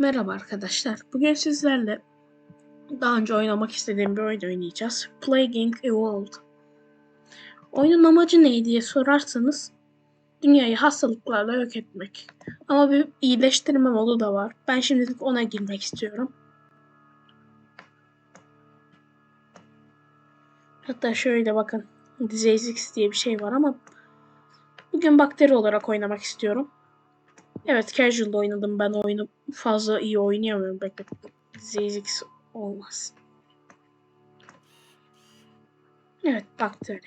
Merhaba arkadaşlar. Bugün sizlerle daha önce oynamak istediğim bir oyun oynayacağız. Plaguing Evolved. Oyunun amacı ne diye sorarsanız dünyayı hastalıklarla yok etmek. Ama bir iyileştirme modu da var. Ben şimdilik ona girmek istiyorum. Hatta şöyle bakın. Disease X diye bir şey var ama bugün bakteri olarak oynamak istiyorum. Evet casual'da oynadım ben oyunu. Fazla iyi oynayamıyorum. Bekle. ZX olmaz. Evet bakteri.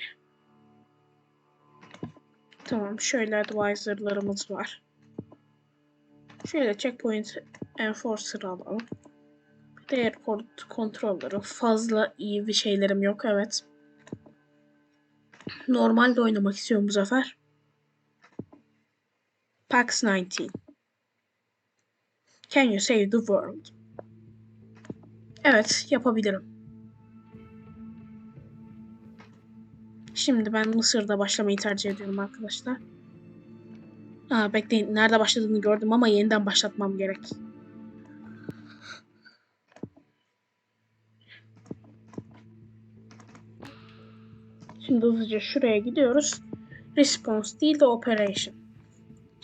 Tamam şöyle advisor'larımız var. Şöyle checkpoint enforcer alalım. Bir de airport controller'ı. Fazla iyi bir şeylerim yok evet. Normalde oynamak istiyorum bu sefer. PAX 19. Can you save the world? Evet, yapabilirim. Şimdi ben Mısır'da başlamayı tercih ediyorum arkadaşlar. Aa, bekleyin, nerede başladığını gördüm ama yeniden başlatmam gerek. Şimdi hızlıca şuraya gidiyoruz. Response değil de operation.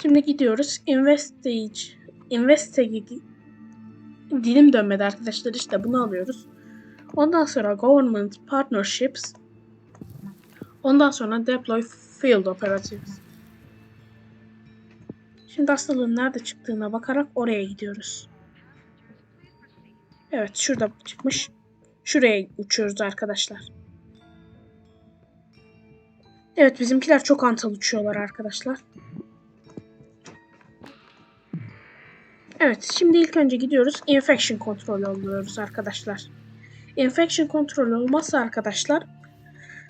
Şimdi gidiyoruz. Investige. Investige. Dilim dönmedi arkadaşlar. İşte bunu alıyoruz. Ondan sonra Government Partnerships. Ondan sonra Deploy Field Operatives. Şimdi hastalığın nerede çıktığına bakarak oraya gidiyoruz. Evet şurada çıkmış. Şuraya uçuyoruz arkadaşlar. Evet bizimkiler çok antal uçuyorlar arkadaşlar. Evet, şimdi ilk önce gidiyoruz. Infection kontrol alıyoruz arkadaşlar. Infection kontrol olmazsa arkadaşlar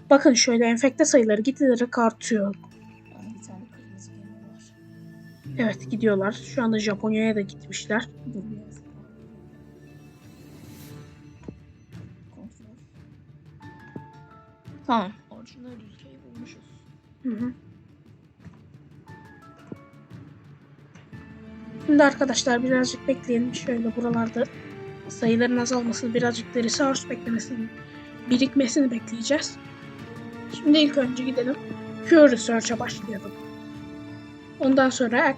bakın şöyle enfekte sayıları giderek artıyor. Evet gidiyorlar. Şu anda Japonya'ya da gitmişler. Tamam. Orijinal ülkeyi bulmuşuz. Hı hı. Şimdi arkadaşlar birazcık bekleyelim. Şöyle buralarda sayıların azalmasını, birazcık da resource beklemesini, birikmesini bekleyeceğiz. Şimdi ilk önce gidelim. Pure Research'a başlayalım. Ondan sonra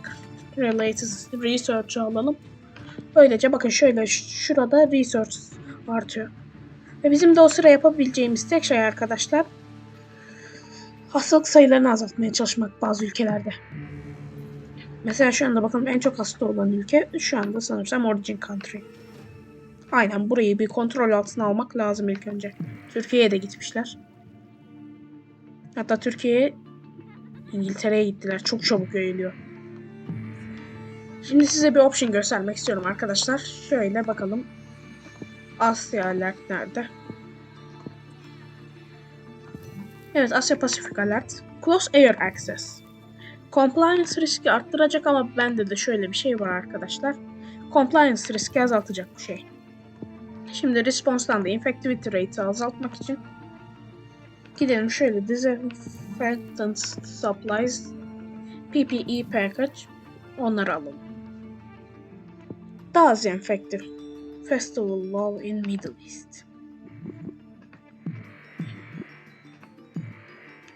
Related Research'ı alalım. Böylece bakın şöyle şurada Research artıyor. Ve bizim de o sıra yapabileceğimiz tek şey arkadaşlar hastalık sayılarını azaltmaya çalışmak bazı ülkelerde. Mesela şu anda bakın en çok hasta olan ülke şu anda sanırsam Origin Country. Aynen burayı bir kontrol altına almak lazım ilk önce. Türkiye'ye de gitmişler. Hatta Türkiye'ye İngiltere'ye gittiler. Çok çabuk yayılıyor. Şimdi size bir option göstermek istiyorum arkadaşlar. Şöyle bakalım. Asya Alert nerede? Evet Asya Pasifik Alert. Close Air Access. Compliance riski arttıracak ama bende de şöyle bir şey var arkadaşlar. Compliance riski azaltacak bu şey. Şimdi response'dan da infectivity rate'i azaltmak için gidelim şöyle disinfectant supplies PPE package onları alalım. Daha az infective. Festival Law in Middle East.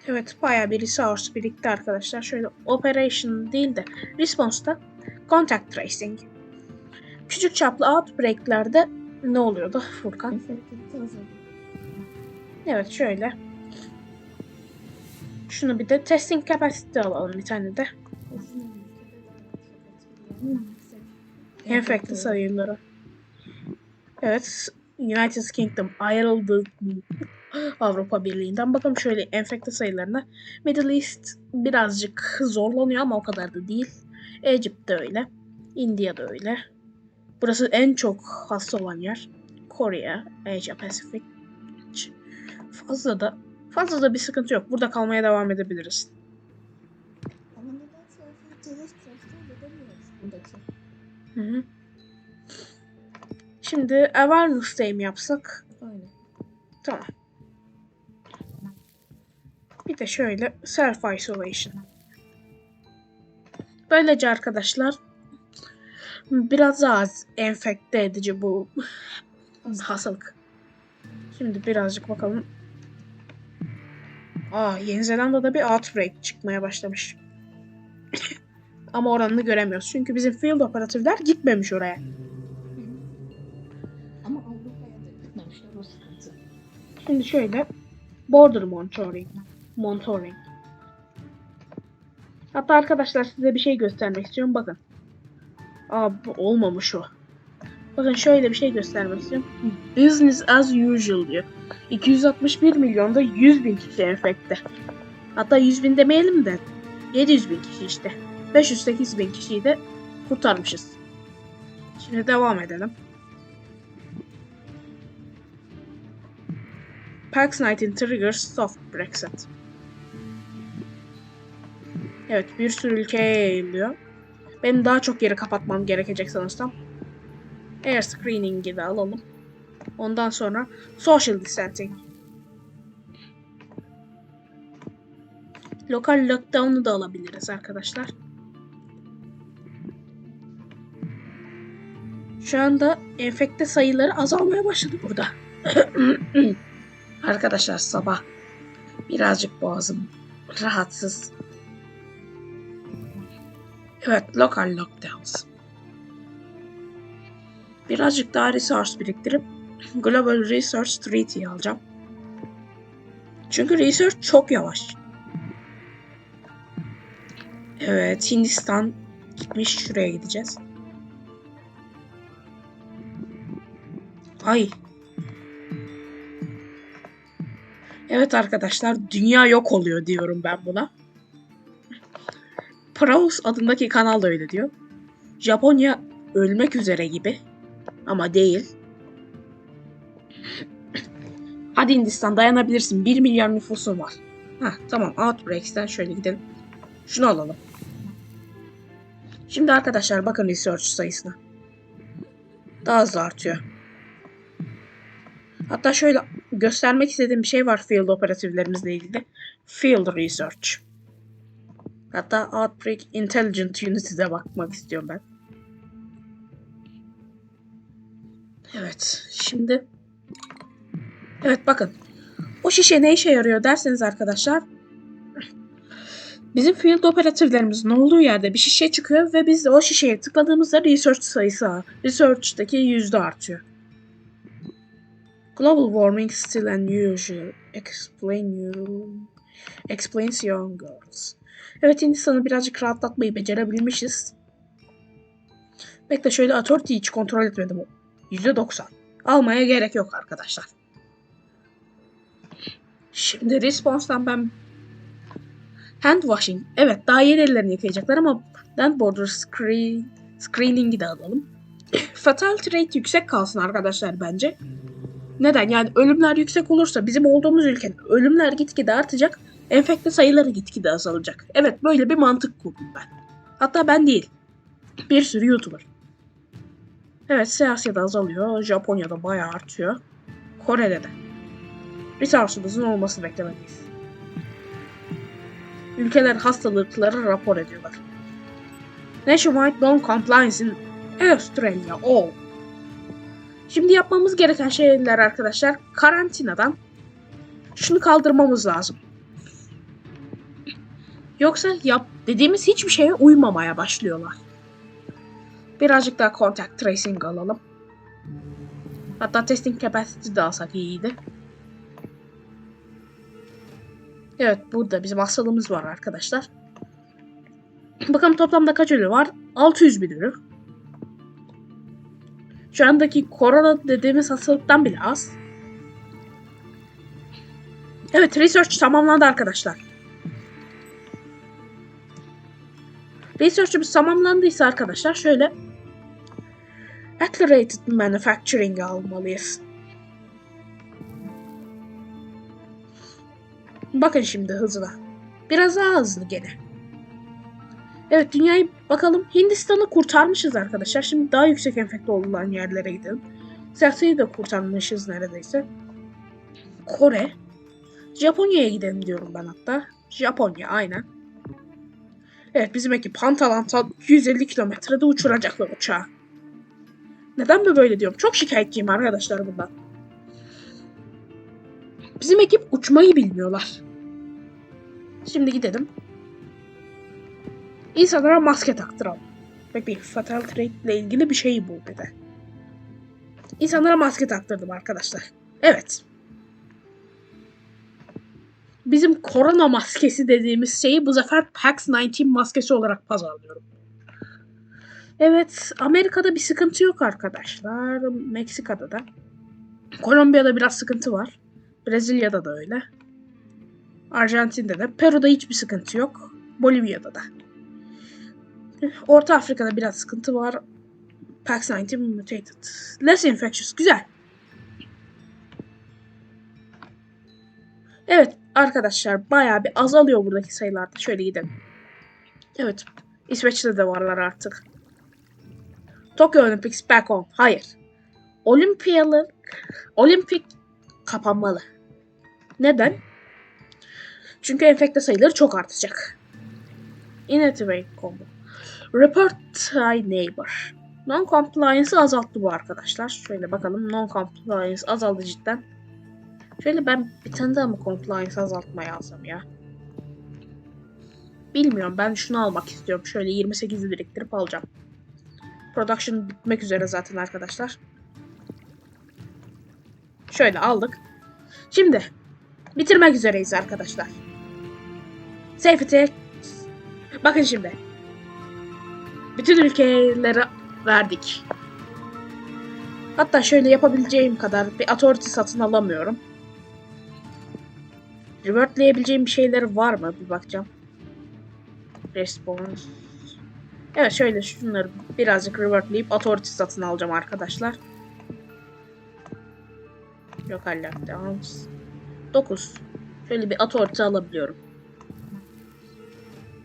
Evet bayağı bir resource birikti arkadaşlar. Şöyle operation değil de response'da contact tracing. Küçük çaplı outbreak'lerde ne oluyordu Furkan? Evet şöyle. Şunu bir de testing capacity alalım bir tane de. Enfekte sayıları. Evet. United Kingdom ayrıldı Avrupa Birliği'nden. Bakalım şöyle enfekte sayılarına. Middle East birazcık zorlanıyor ama o kadar da değil. Egypt de öyle. India da öyle. Burası en çok hasta olan yer. Kore, Asia Pacific. Hiç Fazla da fazla da bir sıkıntı yok. Burada kalmaya devam edebiliriz. Ama nedense buradaki. Hı hı. Şimdi awareness day mi yapsak? Aynen. Tamam. Bir de şöyle self isolation. Böylece arkadaşlar Biraz az enfekte edici bu hastalık. Şimdi birazcık bakalım. Aa, Yeni Zelanda'da bir outbreak çıkmaya başlamış. Ama oranını göremiyoruz. Çünkü bizim field operatifler gitmemiş oraya. Ama Avrupa'ya da gitmemişler o sıkıntı. Şimdi şöyle border monitoring. Monitoring. Hatta arkadaşlar size bir şey göstermek istiyorum. Bakın. Aa olmamış o. Bakın şöyle bir şey göstermek istiyorum. Business as usual diyor. 261 milyonda 100 bin kişi enfekte. Hatta 100 bin demeyelim de 700 bin kişi işte. 508 bin kişiyi de kurtarmışız. Şimdi devam edelim. Pax 19 triggers soft Brexit. Evet bir sürü ülkeye yayılıyor. Benim daha çok yeri kapatmam gerekecek sanırsam. Air screening'i de alalım. Ondan sonra social distancing. Lokal lockdown'u da alabiliriz arkadaşlar. Şu anda enfekte sayıları azalmaya başladı burada. Arkadaşlar sabah birazcık boğazım rahatsız. Evet, local lockdowns. Birazcık daha resource biriktirip Global Research Treaty alacağım. Çünkü research çok yavaş. Evet, Hindistan gitmiş şuraya gideceğiz. Ay. Evet arkadaşlar, dünya yok oluyor diyorum ben buna. Praus adındaki kanal da öyle diyor. Japonya ölmek üzere gibi. Ama değil. Hadi Hindistan dayanabilirsin. 1 milyar nüfusun var. Heh, tamam Outbreaks'ten şöyle gidelim. Şunu alalım. Şimdi arkadaşlar bakın research sayısına. Daha hızlı artıyor. Hatta şöyle göstermek istediğim bir şey var field operatiflerimizle ilgili. Field research. Hatta Outbreak Intelligent Unity'de bakmak istiyorum ben. Evet, şimdi Evet bakın. O şişe ne işe yarıyor derseniz arkadaşlar Bizim field operatiflerimizin olduğu yerde bir şişe çıkıyor ve biz o şişeye tıkladığımızda research sayısı, research'taki yüzde artıyor. Global warming still unusual. Explain you. Explains young girls. Evet Hindistan'ı birazcık rahatlatmayı becerebilmişiz. Bekle şöyle authority hiç kontrol etmedim. %90. Almaya gerek yok arkadaşlar. Şimdi response'dan ben hand washing. Evet daha yeni ellerini yıkayacaklar ama land border screen, screening'i de alalım. Fatality rate yüksek kalsın arkadaşlar bence. Neden? Yani ölümler yüksek olursa bizim olduğumuz ülkenin ölümler gitgide artacak. Enfekte sayıları gitgide azalacak. Evet böyle bir mantık kurdum ben. Hatta ben değil. Bir sürü YouTuber. Evet Asya'da azalıyor. Japonya'da bayağı artıyor. Kore'de de. Resource'ımızın olması beklemeliyiz. Ülkeler hastalıkları rapor ediyorlar. Nationwide Non-Compliance in Australia. Oh. Şimdi yapmamız gereken şeyler arkadaşlar karantinadan şunu kaldırmamız lazım. Yoksa yap dediğimiz hiçbir şeye uymamaya başlıyorlar. Birazcık daha contact tracing alalım. Hatta testing capacity de alsak iyiydi. Evet burada bizim hastalığımız var arkadaşlar. Bakalım toplamda kaç ölü var? 600 bin ölü. Şu andaki korona dediğimiz hastalıktan bile az. Evet research tamamlandı arkadaşlar. Research'ımız tamamlandıysa arkadaşlar şöyle Accelerated Manufacturing almalıyız. Bakın şimdi hızına. Biraz daha hızlı gene. Evet dünyayı bakalım Hindistan'ı kurtarmışız arkadaşlar. Şimdi daha yüksek enfekte olan yerlere gidelim. Sersa'yı da kurtarmışız neredeyse. Kore. Japonya'ya gidelim diyorum ben hatta. Japonya aynen. Evet bizim ekip Pantalanta 150 kilometrede uçuracaklar uçağı. Neden mi böyle diyorum? Çok şikayetçiyim arkadaşlar bundan. Bizim ekip uçmayı bilmiyorlar. Şimdi gidelim. İnsanlara maske taktıralım. Bak bir fatal trait ile ilgili bir şey bul dedi. İnsanlara maske taktırdım arkadaşlar. Evet. Bizim korona maskesi dediğimiz şeyi bu sefer PAX-19 maskesi olarak pazarlıyorum. Evet, Amerika'da bir sıkıntı yok arkadaşlar. Meksika'da da. Kolombiya'da biraz sıkıntı var. Brezilya'da da öyle. Arjantin'de de. Peru'da hiçbir sıkıntı yok. Bolivya'da da. Orta Afrika'da biraz sıkıntı var. PAX-19 mutated. Less infectious. Güzel. Evet arkadaşlar bayağı bir azalıyor buradaki sayılarda. Şöyle gidelim. Evet. İsveç'te de varlar artık. Tokyo Olympics back on. Hayır. Olimpiyalı olimpik kapanmalı. Neden? Çünkü enfekte sayıları çok artacak. Inactivate. Report high neighbor. Non-compliance'ı azalttı bu arkadaşlar. Şöyle bakalım. Non-compliance azaldı cidden. Şöyle ben bir tane daha mı compliance azaltma yazsam ya? Bilmiyorum. Ben şunu almak istiyorum. Şöyle 28'i biriktirip alacağım. Production bitmek üzere zaten arkadaşlar. Şöyle aldık. Şimdi bitirmek üzereyiz arkadaşlar. Safety. Bakın şimdi. Bütün ülkelere verdik. Hatta şöyle yapabileceğim kadar bir authority satın alamıyorum. Revertleyebileceğim bir şeyleri var mı? Bir bakacağım. Response. Evet şöyle şunları birazcık revertleyip authority satın alacağım arkadaşlar. Yok hala downs. 9. Şöyle bir authority alabiliyorum.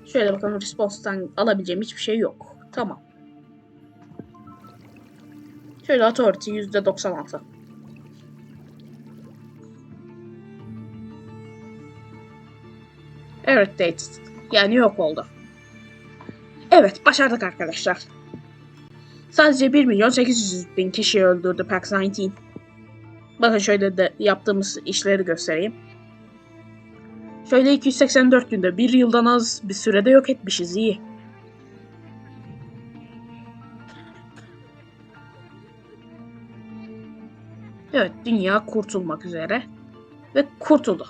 Şöyle bakalım response'tan alabileceğim hiçbir şey yok. Tamam. Şöyle authority %96. Evet dated. Yani yok oldu. Evet başardık arkadaşlar. Sadece 1 milyon 800 bin kişi öldürdü PAX-19. Bakın şöyle de yaptığımız işleri göstereyim. Şöyle 284 günde bir yıldan az bir sürede yok etmişiz iyi. Evet dünya kurtulmak üzere. Ve kurtuldu.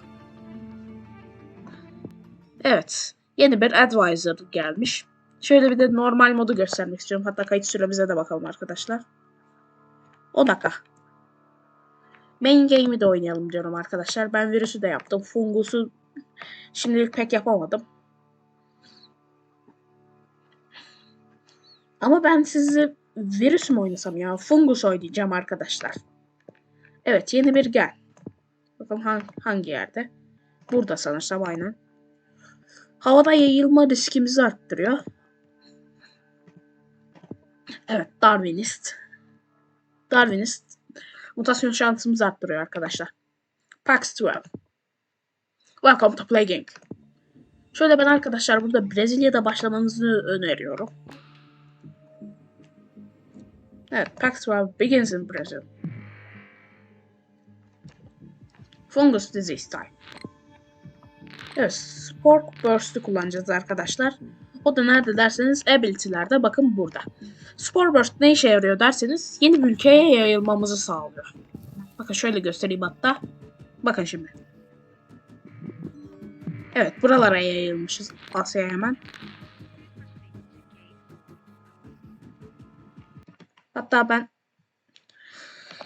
Evet. Yeni bir advisor gelmiş. Şöyle bir de normal modu göstermek istiyorum. Hatta kayıt süremize de bakalım arkadaşlar. 10 dakika. Main game'i de oynayalım diyorum arkadaşlar. Ben virüsü de yaptım. Fungusu şimdilik pek yapamadım. Ama ben sizi virüs mü oynasam ya? Fungus oynayacağım arkadaşlar. Evet yeni bir gel. Bakalım hangi, yerde? Burada sanırsam aynen. Havada yayılma riskimizi arttırıyor. Evet Darwinist. Darwinist mutasyon şansımızı arttırıyor arkadaşlar. Pax 12. Welcome to Inc. Şöyle ben arkadaşlar burada Brezilya'da başlamanızı öneriyorum. Evet, Pax 12 begins in Brazil. Fungus disease type. Evet, Spork Burst'ü kullanacağız arkadaşlar. O da nerede derseniz ability'lerde bakın burada. Spore Burst ne işe yarıyor derseniz yeni bir ülkeye yayılmamızı sağlıyor. Bakın şöyle göstereyim hatta. Bakın şimdi. Evet buralara yayılmışız Asya'ya hemen. Hatta ben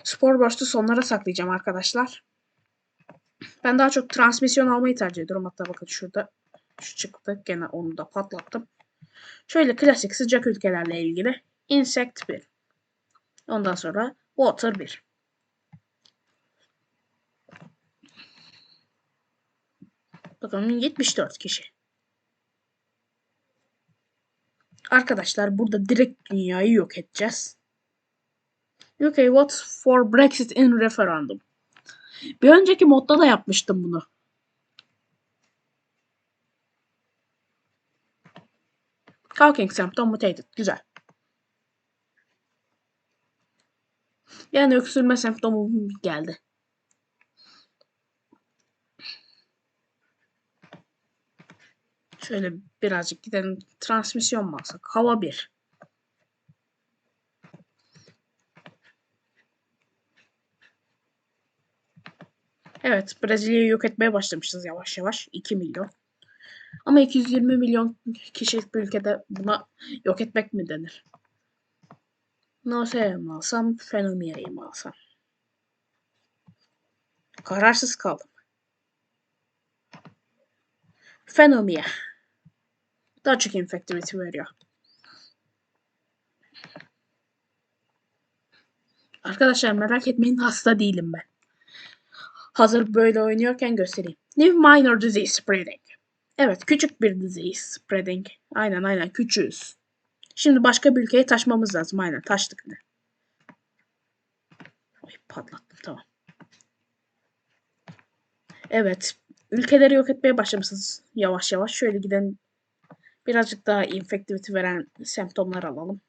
Spor Burst'ü sonlara saklayacağım arkadaşlar. Ben daha çok transmisyon almayı tercih ediyorum. Hatta bakın şurada şu çıktı. Gene onu da patlattım. Şöyle klasik sıcak ülkelerle ilgili Insect 1. Ondan sonra Water 1. Bakalım 74 kişi. Arkadaşlar burada direkt dünyayı yok edeceğiz. UK votes for Brexit in referendum. Bir önceki modda da yapmıştım bunu. Calking symptom mutated. Güzel. Yani öksürme semptomu geldi. Şöyle birazcık gidelim. Transmisyon mu alsak? Hava 1. Evet, Brezilya'yı yok etmeye başlamışız yavaş yavaş. 2 milyon. Ama 220 milyon kişilik bir ülkede buna yok etmek mi denir? Nose'yi mi alsam, Fenomia'yı mı alsam? Kararsız kaldım. Fenomia. Daha çok infectivity veriyor. Arkadaşlar merak etmeyin hasta değilim ben. Hazır böyle oynuyorken göstereyim. New minor disease spreading. Evet küçük bir disease spreading. Aynen aynen küçüğüz. Şimdi başka bir ülkeye taşmamız lazım. Aynen taştık ne. Ay patlattım tamam. Evet. Ülkeleri yok etmeye başlamışsınız yavaş yavaş. Şöyle giden birazcık daha infectivity veren semptomlar alalım.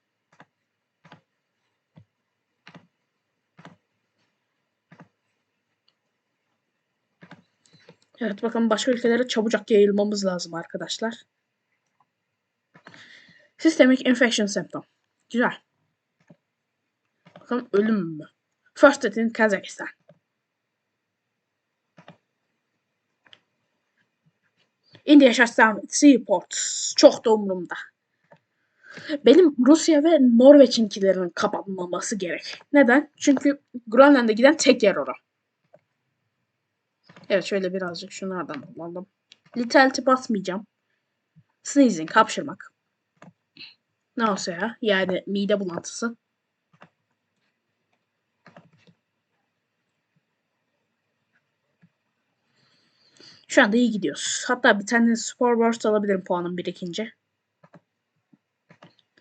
Evet bakın başka ülkelere çabucak yayılmamız lazım arkadaşlar. Systemic infection symptom. Güzel. Bakalım ölüm mü? First in Kazakistan. India shuts seaports. Çok da umurumda. Benim Rusya ve Norveç'inkilerin kapanmaması gerek. Neden? Çünkü Grönland'a giden tek yer orası. Evet şöyle birazcık şunlardan alalım. Literality basmayacağım. Sneezing, hapşırmak. Nausea yani mide bulantısı. Şu anda iyi gidiyoruz. Hatta bir tane Spore Burst alabilirim puanım birikince.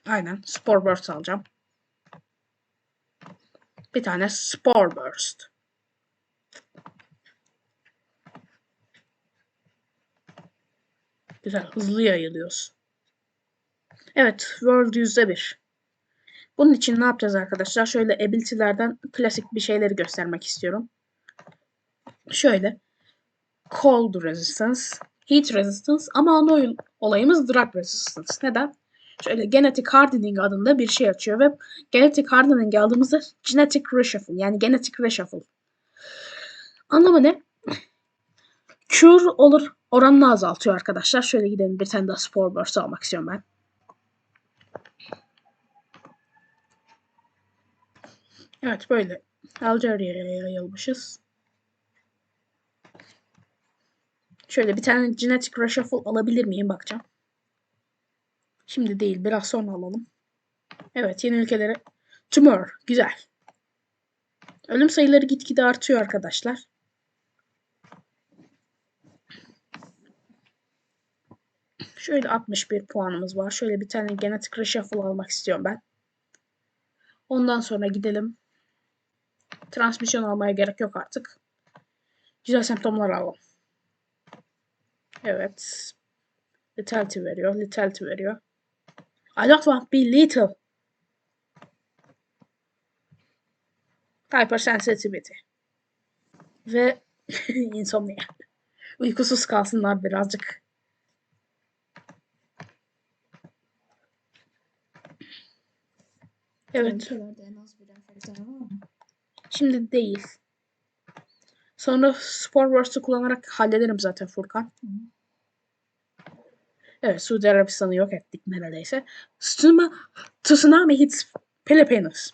Aynen Spore Burst alacağım. Bir tane Spore Burst. Güzel. Hızlı yayılıyoruz. Evet. World %1. Bunun için ne yapacağız arkadaşlar? Şöyle ability'lerden klasik bir şeyleri göstermek istiyorum. Şöyle. Cold Resistance, Heat Resistance ama ana olayımız Drug Resistance. Neden? Şöyle Genetic Hardening adında bir şey açıyor ve Genetic Hardening aldığımızda Genetic Reshuffle yani Genetic Reshuffle. Anlamı ne? Cure olur oranını azaltıyor arkadaşlar. Şöyle gidelim bir tane daha Spore Burst almak istiyorum ben. Evet böyle Algeria'ya yayılmışız. Şöyle bir tane Genetic Reshuffle alabilir miyim bakacağım. Şimdi değil biraz sonra alalım. Evet yeni ülkelere. Tumor güzel. Ölüm sayıları gitgide artıyor arkadaşlar. Şöyle 61 puanımız var. Şöyle bir tane Genetic Reshuffle almak istiyorum ben. Ondan sonra gidelim. Transmisyon almaya gerek yok artık. Güzel semptomlar alalım. Evet. Lethality veriyor. Lethality veriyor. I don't want to be little. Hypersensitivity. Ve insomnia. Uykusuz kalsınlar birazcık. Evet. Ülkelerde en az bir enfeksiyon var mı? Şimdi değil. Sonra Spor Burst'ı kullanarak hallederim zaten Furkan. Hı. Evet Suudi Arabistan'ı yok ettik neredeyse. Tsunami, tsunami hits Philippines.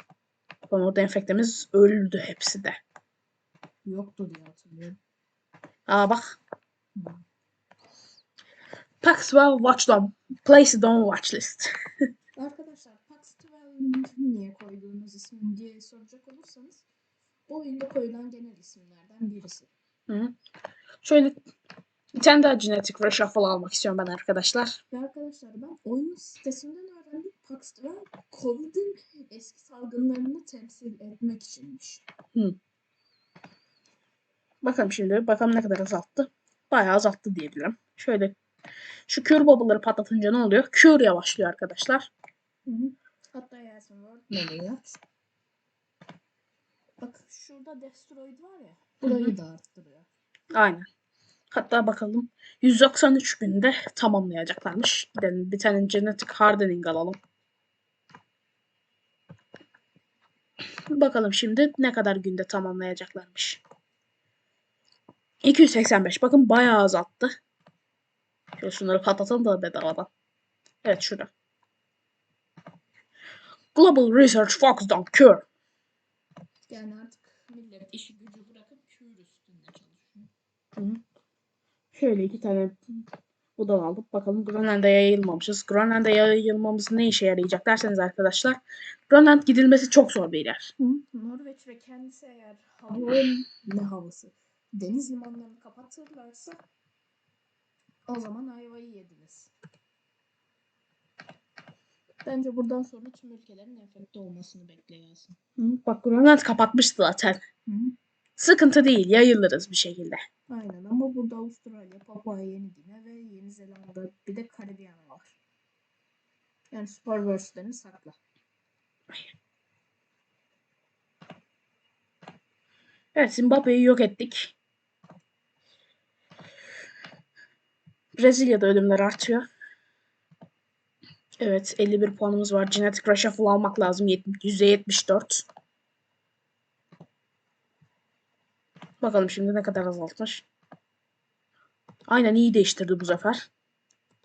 Ama orada enfektemiz öldü hepsi de. Yoktu diye hatırlıyorum. Aa bak. Hı. Paxwell Watch Dog. Place it on watch list. Arkadaşlar 12 niye koyduğunuz ismi diye soracak olursanız o oyunda koyulan genel isimlerden birisi. Hı. Şöyle bir tane daha Genetic Reshuffle almak istiyorum ben arkadaşlar. Ve arkadaşlar ben oyunun sitesinden öğrendim Pax 12 Covid'in eski salgınlarını temsil etmek içinmiş. Bakalım şimdi. Bakalım ne kadar azalttı. Bayağı azalttı diyebilirim. Şöyle şu Cure Bubble'ları patlatınca ne oluyor? Cure yavaşlıyor arkadaşlar. Hı hı. Hatta Yasin Word Meliyat. Bak şurada Destroyed var ya. Burayı da arttırıyor. Aynen. Hatta bakalım 193 günde tamamlayacaklarmış. Gidelim bir tane genetic hardening alalım. Bakalım şimdi ne kadar günde tamamlayacaklarmış. 285. Bakın bayağı azalttı. Şöyle şunları patlatalım da bedavadan. Evet şurada. Global Research Focused on Cure. Yani artık millet işi gücü bırakıp kür üstünde çalışıyor. Hı. Şöyle iki tane odan aldık. Bakalım Grönland'a yayılmamışız. Grönland'a yayılmamız ne işe yarayacak derseniz arkadaşlar. Grönland gidilmesi çok zor bir yer. Norveç ve kendisi eğer hava ne havası deniz limanlarını kapatırlarsa o zaman ayvayı yediniz. Bence buradan sonra tüm ülkelerin enfekte olmasını bekleyesin. Hı, Bak Grönland kapatmıştı zaten. Sıkıntı değil. Yayılırız bir şekilde. Aynen ama burada Avustralya, Papua Yeni Gine ve Yeni Zelanda bir de Karibiyana var. Yani Superverse'lerini sakla. Evet Zimbabwe'yi yok ettik. Brezilya'da ölümler artıyor. Evet 51 puanımız var. Genetic Reshuffle almak lazım. Yet- %74. Bakalım şimdi ne kadar azaltmış. Aynen iyi değiştirdi bu sefer.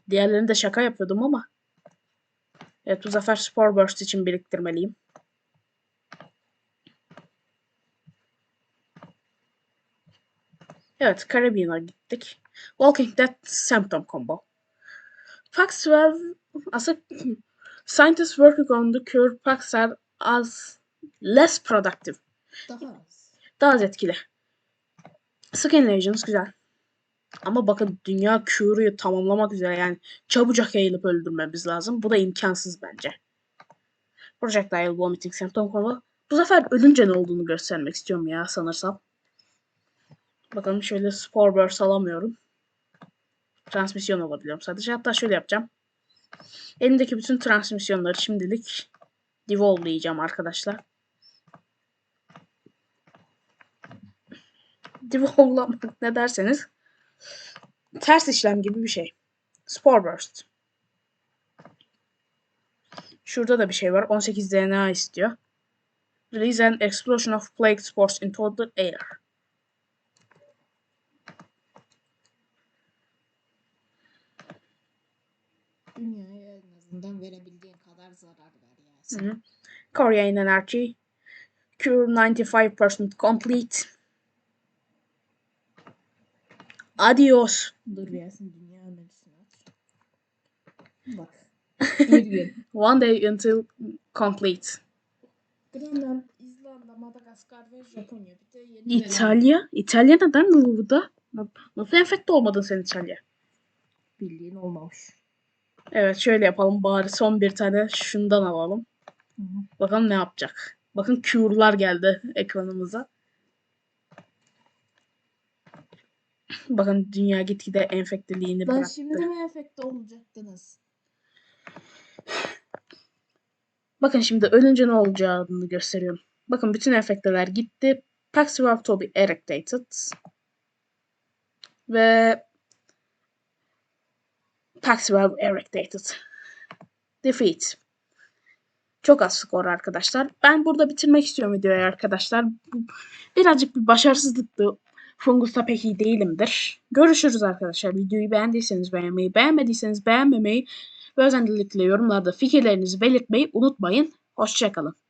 Diğerlerinde şaka yapıyordum ama. Evet bu sefer Spore Burst için biriktirmeliyim. Evet Caribbean'a gittik. Walking Dead Symptom Combo. Fax 12 aslında scientists working on the cure are as less productive. Daha az. Daha az etkili. Skin Legends güzel. Ama bakın dünya cure'yu tamamlamak üzere yani çabucak yayılıp öldürmemiz lazım. Bu da imkansız bence. Projectile Vomiting Symptom Combo. Bu sefer ölünce ne olduğunu göstermek istiyorum ya sanırsam. Bakalım şöyle Spore Burst alamıyorum. Transmisyon alabiliyorum sadece. Hatta şöyle yapacağım. Elimdeki bütün transmisyonları şimdilik devolve'layacağım arkadaşlar. Devolve'lamak ne derseniz ters işlem gibi bir şey. Spore Burst. Şurada da bir şey var. 18 DNA istiyor. Release an explosion of plague spores into the air. Dünyaya en azından verebildiğin kadar zarar ver ya. Hı sen. hı. Korean Energy. Cure 95% complete. Adios. Dur bir Yasin dünya aç. Bak. Bir gün. One day until complete. Grönland, İzlanda, Madagaskar ve Japonya. Bir de Yeni. İtalya? İtalya neden burada? Nasıl enfekte olmadın sen İtalya? Bildiğin olmamış. Evet şöyle yapalım bari son bir tane şundan alalım. Hı hı. Bakalım ne yapacak. Bakın cure'lar geldi ekranımıza. Bakın dünya gitgide enfekteliğini bıraktı. şimdi mi enfekte olacaktınız? Bakın şimdi ölünce ne olacağını gösteriyorum. Bakın bütün enfekteler gitti. Paxillary to be eradicated. Ve Paxillary eradicated. Defeat. Çok az skor arkadaşlar. Ben burada bitirmek istiyorum videoyu arkadaşlar. Birazcık bir başarısızlıktı. Fungusta pek iyi değilimdir. Görüşürüz arkadaşlar. Videoyu beğendiyseniz beğenmeyi, beğenmediyseniz beğenmemeyi ve özellikle yorumlarda fikirlerinizi belirtmeyi unutmayın. Hoşçakalın.